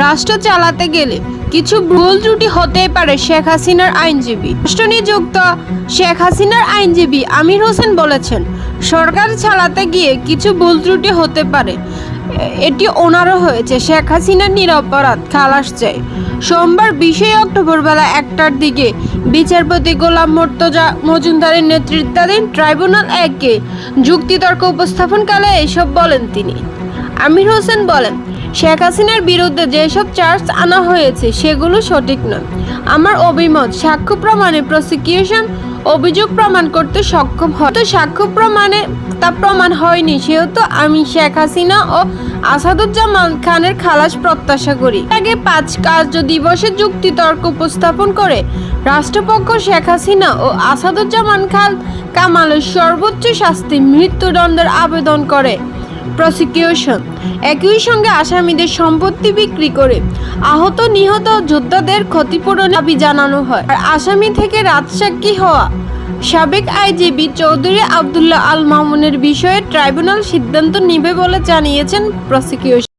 রাষ্ট্র চালাতে গেলে কিছু ভুল ত্রুটি হতেই পারে শেখ হাসিনার আইনজীবী। রাষ্ট্র নিযুক্ত শেখ হাসিনার আইনজীবী আমির হোসেন বলেছেন, সরকার চালাতে গিয়ে কিছু ভুল ত্রুটি হতে পারে। এটি ওনারও হয়েছে। শেখ হাসিনার নিরপরাধ খালাস চাই। সোমবার বিশে অক্টোবর বেলা একটার দিকে বিচারপতি গোলাম মোর্তজা মজুমদারের নেতৃত্বাধীন ট্রাইব্যুনাল একে যুক্তিতর্ক উপস্থাপনকালে এসব বলেন তিনি। আমির হোসেন বলেন শেখ হাসিনার বিরুদ্ধে যেসব চার্জ আনা হয়েছে, সেগুলো সঠিক নয়। আমার অভিমত, সাক্ষ্য প্রমাণে প্রসিকিউশন অভিযোগ প্রমাণ করতে সক্ষম হয়। তো সাক্ষ্য প্রমাণে তা প্রমাণ হয়নি, সেহেতু আমি শেখ হাসিনা ও আসাদুজ্জামান খানের খালাস প্রত্যাশা করি। আগে পাঁচ কার্য দিবসে যুক্তিতর্ক উপস্থাপন করে রাষ্ট্রপক্ষ শেখ হাসিনা ও আসাদুজ্জামান খান কামালের সর্বোচ্চ শাস্তি মৃত্যুদণ্ডের আবেদন করে। প্রসিকিউশন একই সঙ্গে আসামিদের সম্পত্তি বিক্রি করে আহত নিহত যোদ্ধাদের ক্ষতিপূরণ দাবি জানানো হয়। আর আসামি থেকে রাজসাক্ষী হওয়া সাবেক আইজিবি চৌধুরী আবদুল্লাহ আল মামুনের বিষয়ে ট্রাইব্যুনাল সিদ্ধান্ত নিবে বলে জানিয়েছেন প্রসিকিউশন